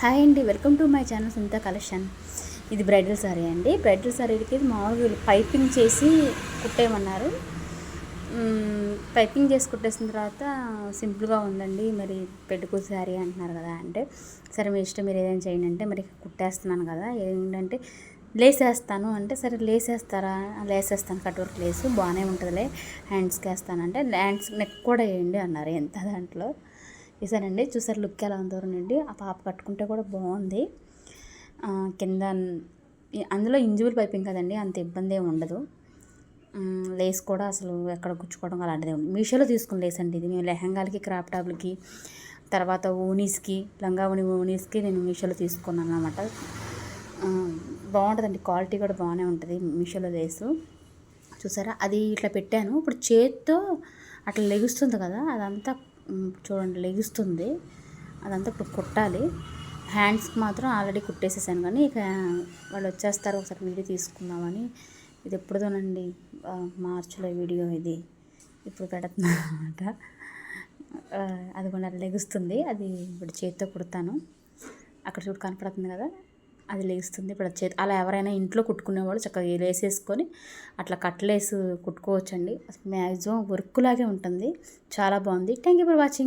Hi అండి welcome to my channel ఇంత collection. ఇది బ్రైడల్ సారీ అండి. బ్రైడల్ సారీకి మామూలుగా పైపింగ్ చేసి కుట్టేయమన్నారు. పైపింగ్ చేసి కుట్టేసిన తర్వాత సింపుల్గా ఉందండి. మరి పెట్టుకో శారీ అంటున్నారు కదా అంటే సరే మీ ఇష్టం మీరు ఏదైనా చేయండి అంటే మరి కుట్టేస్తున్నాను కదా. ఏంటంటే లేసేస్తాను అంటే సరే లేసేస్తారా? లేసేస్తాను కట్ వర్క్ లేసు బాగానే ఉంటుందిలే హ్యాండ్స్కి వేస్తానంటే హ్యాండ్స్ నెక్ కూడా వేయండి అన్నారు. ఎంత దాంట్లో? వేసానండి చూసారు లుక్ ఎలా ఉందో నుండి ఆ పాప కట్టుకుంటే కూడా బాగుంది. కింద అందులో ఇంజువల్ పైపింగ్ కదండి అంత ఇబ్బంది ఏమి ఉండదు. లేస్ కూడా అసలు ఎక్కడ గుచ్చుకోవడం అలాంటిది ఉంది మీషోలో తీసుకుని లేస్ అండి ఇది. మేము లెహంగాలకి క్రాప్ టాప్లకి తర్వాత ఓనీస్కి లంగా ఓని ఓనీస్కి నేను మీషోలో తీసుకున్నాను అనమాట బాగుంటుందండి. క్వాలిటీ కూడా బాగానే ఉంటుంది మీషోలో లేసు. చూసారా? అది ఇట్లా పెట్టాను. ఇప్పుడు చేత్తో అట్లా లెగుస్తుంది కదా అదంతా చూడండి లెగుస్తుంది. అదంతా ఇప్పుడు కుట్టాలి. హ్యాండ్స్కి మాత్రం ఆల్రెడీ కుట్టేసేసాను కానీ ఇక వాళ్ళు వచ్చేస్తారు ఒకసారి వీడియో తీసుకుందామని. ఇది ఎప్పుడుదోనండి? మార్చిలో వీడియో ఇది. ఇప్పుడు పెడుతున్నా అనమాట అది కొన్ని లెగుస్తుంది. అది ఇప్పుడు చేతితో కుడతాను. అక్కడ చూడు కనపడుతుంది కదా? అది లేస్తుంది ఇప్పుడు చేతి అలా ఎవరైనా ఇంట్లో కుట్టుకునేవాళ్ళు చక్కగా వేసేసుకొని అట్లా కట్లేసి కుట్టుకోవచ్చండి. మ్యాక్సిమం వర్క్ లాగే ఉంటుంది. చాలా బాగుంది. Thank you for watching